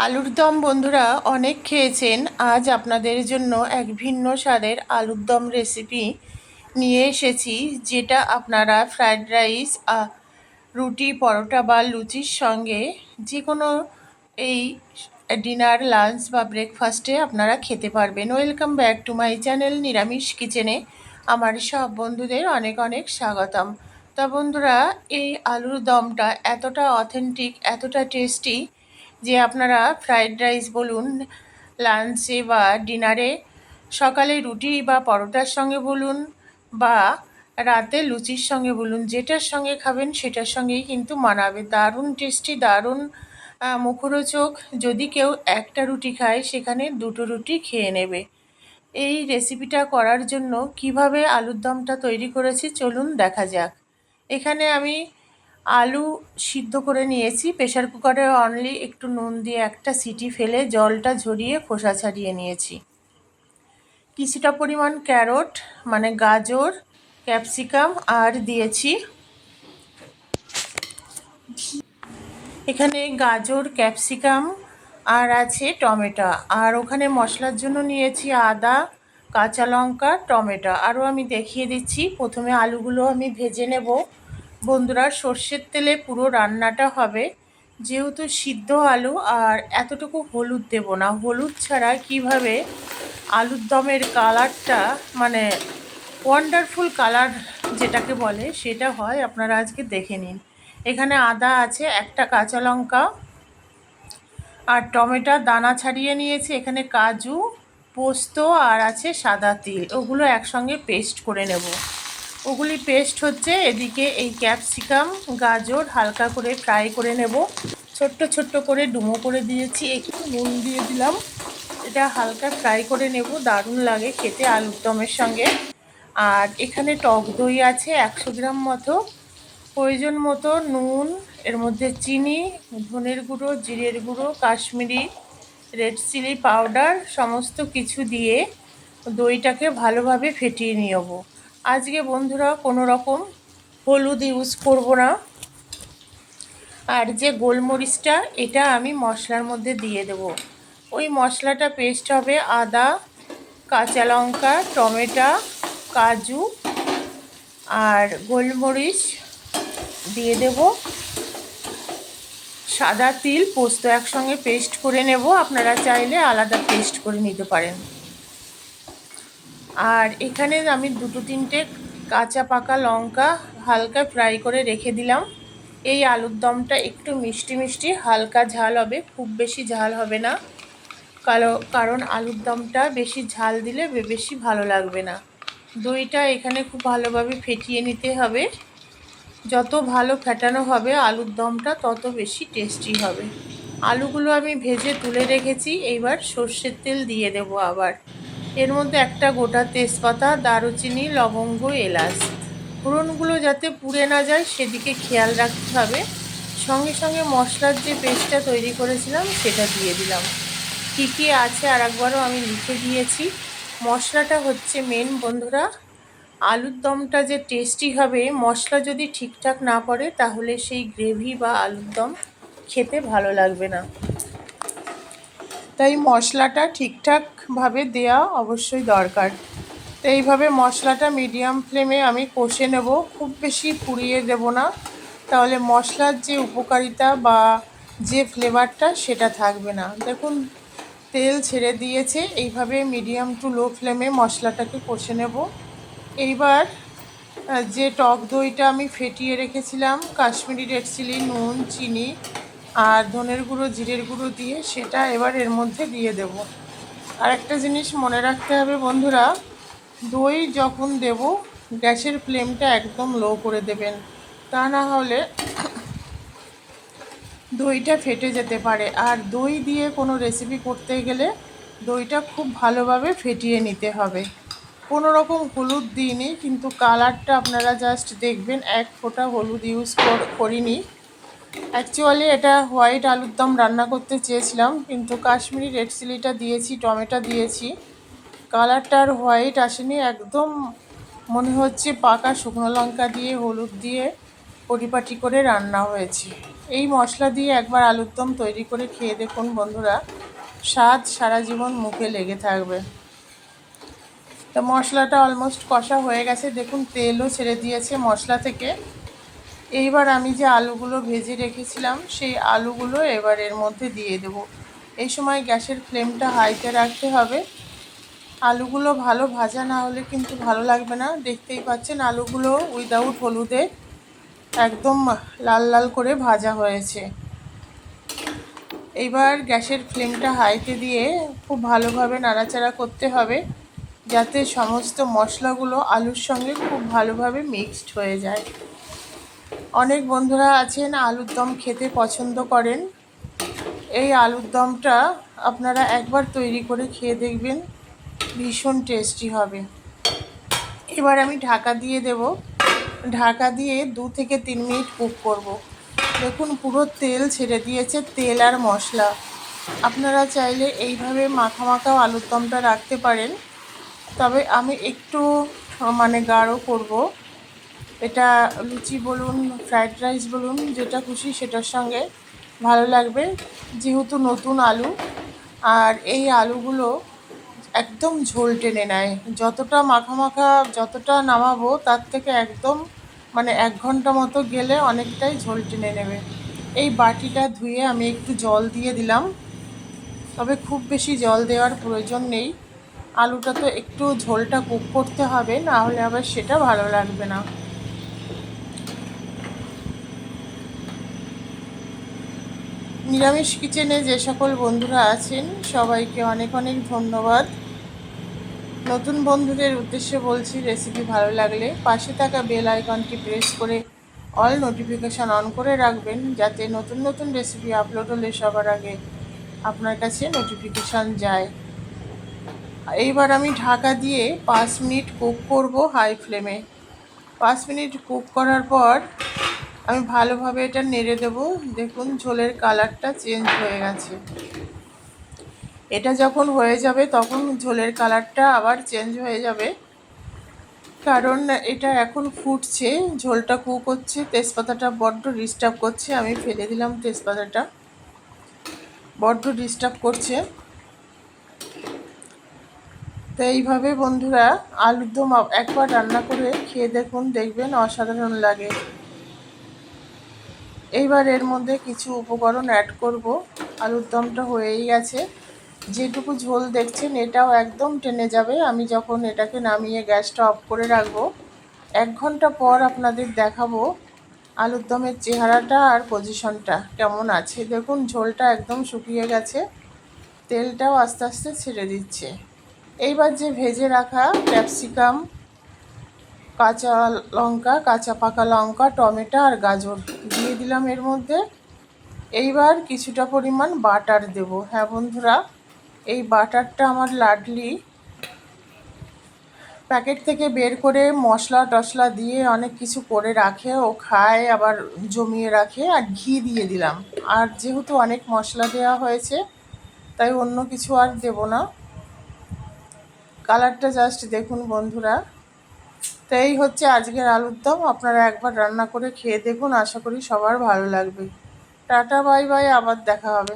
আলুর দম বন্ধুরা অনেক খেয়েছেন। আজ আপনাদের জন্য এক ভিন্ন স্বাদের আলুর দম রেসিপি নিয়ে এসেছি, যেটা আপনারা ফ্রায়েড রাইস রুটি, পরোটা বা লুচির সঙ্গে যে কোনো এই ডিনার লাঞ্চ বা ব্রেকফাস্টে আপনারা খেতে পারবেন। Welcome back to my channel নিরামিষ কিচেনে আমার সব বন্ধুদের অনেক অনেক স্বাগতম। তা বন্ধুরা, এই আলুর দমটা এতটা অথেন্টিক এতটা টেস্টি যে আপনারা ফ্রায়েড রাইস বলুন, লাঞ্চে বা ডিনারে সকালে রুটি বা পরোটার সঙ্গে বলুন বা রাতে লুচির সঙ্গে বলুন, যেটার সঙ্গে খাবেন সেটার সঙ্গেই কিন্তু মানাবে। দারুণ টেস্টি, দারুণ মুখরোচক। যদি কেউ একটা রুটি খায়, সেখানে দুটো রুটি খেয়ে নেবে। এই রেসিপিটা করার জন্য কীভাবে আলুর দমটা তৈরি করেছি, চলুন দেখা যাক। এখানে আমি আলু সিদ্ধ করে নিয়েছি। প্রেশার কুকারে অনলি একটু নুন দিয়ে একটা সিটি ফেলে জলটা ঝরিয়ে খোসা ছাড়িয়ে নিয়েছি। কিছুটা পরিমাণ ক্যারট মানে গাজর, ক্যাপসিকাম আর দিয়েছি। এখানে গাজর, ক্যাপসিকাম আর আছে টমেটো। আর ওখানে মশলার জন্য নিয়েছি আদা, কাঁচা লঙ্কা, টমেটো। আরও আমি দেখিয়ে দিচ্ছি। প্রথমে আলুগুলো আমি ভেজে নেব। বন্ধুরা, সর্ষের তেলে পুরো রান্নাটা হবে। যেহেতু সিদ্ধ আলু, আর এতটুকু হলুদ দেব না। হলুদ ছাড়া কীভাবে আলুর দমের কালারটা মানে ওয়ান্ডারফুল কালার যেটাকে বলে, সেটা হয়, আপনারা আজকে দেখে নিন। এখানে আদা আছে, একটা কাঁচা লঙ্কা, আর টমেটো, দানা ছাড়িয়ে নিয়েছি। এখানে কাজু, পোস্ত, আর আছে সাদা তিল। ওগুলো একসঙ্গে পেস্ট করে নেব। ওগুলি পেস্ট হচ্ছে, এদিকে এই ক্যাপসিকাম গাজর হালকা করে ফ্রাই করে নেব। ছোট্ট ছোট্ট করে ডুমো করে দিয়েছি, একটু নুন দিয়ে দিলাম। এটা হালকা ফ্রাই করে নেব, দারুণ লাগে খেতে আলুর দমের সঙ্গে। আর এখানে টক দই আছে, একশো গ্রাম মতো। প্রয়োজন মতো নুন, এর মধ্যে চিনি, ধনের গুঁড়ো, জিরের গুঁড়ো, কাশ্মীরি, রেড চিলি পাউডার, সমস্ত কিছু দিয়ে দইটাকে ভালোভাবে ফেটিয়ে নিয়ে আজকে বন্ধুরা কোনো রকম হলুদ ইউজ করব না। আর যে গোলমরিচটা, এটা আমি মশলার মধ্যে দিয়ে দেব। ওই মশলাটা পেস্ট হবে আদা, কাঁচা লঙ্কা, টমেটো, কাজু আর গোলমরিচ দিয়ে দেব। সাদা তিল পোস্ত একসঙ্গে পেস্ট করে নেব। আপনারা চাইলে আলাদা পেস্ট করে নিতে পারেন। আর এখানে আমি দুটো তিনটে কাঁচা পাকা লঙ্কা হালকা ফ্রাই করে রেখে দিলাম। এই আলুর দমটা একটু মিষ্টি মিষ্টি, হালকা ঝাল হবে, খুব বেশি ঝাল হবে না। কালো, কারণ আলুর দমটা বেশি ঝাল দিলে বেশি ভালো লাগবে না। দইটা এখানে খুব ভালোভাবে ফেটিয়ে নিতে হবে। যত ভালো ফেটানো হবে আলুর দমটা, তত বেশি টেস্টি হবে। আলুগুলো আমি ভেজে তুলে রেখেছি, এইবার সর্ষের তেল দিয়ে দেব আবার। এর মধ্যে একটা গোটা তেজপাতা, দারুচিনি, লবঙ্গ, এলাচ। ফোড়নগুলো যাতে পুড়ে না যায়, সেদিকে খেয়াল রাখতে হবে। সঙ্গে সঙ্গে মশলার যে পেস্টটা তৈরি করেছিলাম, সেটা দিয়ে দিলাম। কী কী আছে আর একবারও আমি লিখে দিয়েছি। মশলাটা হচ্ছে মেন বন্ধুরা, আলুর দমটা যে টেস্টি হবে, মশলা যদি ঠিকঠাক না পড়ে, তাহলে সেই গ্রেভি বা আলুর দম খেতে ভালো লাগবে না। তাই মশলাটা ঠিকঠাকভাবে দেওয়া অবশ্যই দরকার। তো এইভাবে মশলাটা মিডিয়াম ফ্লেমে আমি কষে নেব, খুব বেশি পুড়িয়ে দেব না। তাহলে মশলার যে উপকারিতা বা যে ফ্লেভারটা সেটা থাকবে না। দেখুন, তেল ছেড়ে দিয়েছে, এইভাবে মিডিয়াম টু লো ফ্লেমে মশলাটাকে কষে নেব। এইবার যে টক দইটা আমি ফেটিয়ে রেখেছিলাম, কাশ্মীরি রেড চিলি, নুন, চিনি আর ধনের গুঁড়ো, জিরের গুঁড়ো দিয়ে সেটা এবার এর মধ্যে দিয়ে দেব। আর একটা জিনিস মনে রাখতে হবে বন্ধুরা, দই যখন দেব, গ্যাসের ফ্লেমটা একদম লো করে দেবেন। তা না হলে দইটা ফেটে যেতে পারে। আর দই দিয়ে কোনো রেসিপি করতে গেলে দইটা খুব ভালোভাবে ফেটিয়ে নিতে হবে। কোনো রকম হলুদ দিইনি, কিন্তু কালারটা আপনারা জাস্ট দেখবেন, এক ফোঁটা হলুদ ইউজ করিনি। অ্যাকচুয়ালি এটা হোয়াইট আলুর দম রান্না করতে চেয়েছিলাম, কিন্তু কাশ্মীরি রেড চিলিটা দিয়েছি, টমেটো দিয়েছি। কালারটা আর হোয়াইট আসেনি, একদম মনে হচ্ছে পাকা শুকনো লঙ্কা দিয়ে, হলুদ দিয়ে পরিপাটি করে রান্না হয়েছে। এই মশলা দিয়ে একবার আলুর দম তৈরি করে খেয়ে দেখুন বন্ধুরা, স্বাদ সারা জীবন মুখে লেগে থাকবে। তো মশলাটা অলমোস্ট কষা হয়ে গেছে, দেখুন তেলও ছেড়ে দিয়েছে মশলা থেকে। এইবার আমি যে আলুগুলো ভেজে রেখেছিলাম, সেই আলুগুলো এবার এর মধ্যে দিয়ে দেব। এই সময় গ্যাসের ফ্লেমটা হাইতে রাখতে হবে। আলুগুলো ভালো ভাজা না হলে কিন্তু ভালো লাগবে না। দেখতেই পাচ্ছেন আলুগুলো উইদাউট হলুদে একদম লাল লাল করে ভাজা হয়েছে। এইবার গ্যাসের ফ্লেমটা হাইতে দিয়ে খুব ভালোভাবে নাড়াচাড়া করতে হবে, যাতে সমস্ত মশলাগুলো আলুর সঙ্গে খুব ভালোভাবে মিক্সড হয়ে যায়। অনেক বন্ধুরা আছেন, আলুর দম খেতে পছন্দ করেন। এই আলুর দমটা আপনারা একবার তৈরি করে খেয়ে দেখবেন, ভীষণ টেস্টি হবে। এবার আমি ঢাকা দিয়ে দেব। ঢাকা দিয়ে দু থেকে তিন মিনিট কুক করব। দেখুন, পুরো তেল ছেড়ে দিয়েছে, তেল আর মশলা। আপনারা চাইলে এইভাবে মাখা মাখাও আলুর দমটা রাখতে পারেন। তবে আমি একটু মানে গাঢ় করব। এটা লুচি বলুন ফ্রায়েড রাইস বলুন, যেটা খুশি সেটার সঙ্গে ভালো লাগবে। যেহেতু নতুন আলু, আর এই আলুগুলো একদম ঝোল টেনে নেয়। যতটা মাখা মাখা যতটা নামাবো, তার থেকে একদম মানে এক ঘণ্টা মতো গেলে অনেকটাই ঝোল টেনে নেবে। এই বাটিটা ধুয়ে আমি একটু জল দিয়ে দিলাম। তবে খুব বেশি জল দেওয়ার প্রয়োজন নেই। আলুটা তো একটু ঝোলটা কুক করতে হবে, না হলে আবার সেটা ভালো লাগবে না। নিরামিষ কিচেনে যে সকল বন্ধুরা আছেন, সবাইকে অনেক অনেক ধন্যবাদ। নতুন বন্ধুদের উদ্দেশ্যে বলছি রেসিপি ভালো লাগলে পাশে থাকা বেল আইকনটি প্রেস করে অল নোটিফিকেশান অন করে রাখবেন, যাতে নতুন নতুন রেসিপি আপলোড হলে সবার আগে আপনার কাছে নোটিফিকেশান যায়। এইবার আমি ঢাকা দিয়ে পাঁচ মিনিট কুক করব হাই ফ্লেমে পাঁচ মিনিট কুক করার পর আমি ভালোভাবে এটা নেড়ে দেব। দেখুন, ঝোলের কালারটা চেঞ্জ হয়ে গেছে। এটা যখন হয়ে যাবে, তখন ঝোলের কালারটা আবার চেঞ্জ হয়ে যাবে। কারণ এটা এখন ফুটছে, ঝোলটা কুক হচ্ছে, তেজপাতাটা বড্ড ডিস্টার্ব করছে। আমি ফেলে দিলাম তেজপাতাটা। বড্ড ডিস্টার্ব করছে। তো এইভাবে বন্ধুরা, আলুর দম একবার রান্না করে খেয়ে দেখুন, দেখবেন অসাধারণ লাগে। এইবার এর মধ্যে কিছু উপকরণ অ্যাড করব। আলুর দমটা হয়েই গেছে। যেটুকু ঝোল দেখছেন, এটাও একদম টেনে যাবে। আমি যখন এটাকে নামিয়ে গ্যাসটা অফ করে রাখব, এক ঘণ্টা পর আপনাদের দেখাবো আলুর দমের চেহারাটা আর পজিশনটা কেমন আছে। দেখুন, ঝোলটা একদম শুকিয়ে গেছে। তেলটাও আস্তে আস্তে ছেড়ে দিচ্ছে। এইবার যে ভেজে রাখা ক্যাপসিকাম কাঁচা লঙ্কা, কাঁচা পাকা লঙ্কা, টমেটো আর গাজর দিয়ে দিলাম এর মধ্যে। এইবার কিছুটা পরিমাণ বাটার দেব। হ্যাঁ বন্ধুরা, এই বাটারটা আমার লাডলি প্যাকেট থেকে বের করে মশলা টশলা দিয়ে অনেক কিছু করে রাখে ও খায়, আবার জমিয়ে রাখে আর ঘি দিয়ে দিলাম। আর যেহেতু অনেক মশলা দেওয়া হয়েছে, তাই অন্য কিছু আর দেব না। কালারটা জাস্ট দেখুন বন্ধুরা। তো এই হচ্ছে আজকের আলুর দম। আপনারা একবার রান্না করে খেয়ে দেখুন। আশা করি সবার ভালো লাগবে। Tata, bye bye. আবার দেখা হবে।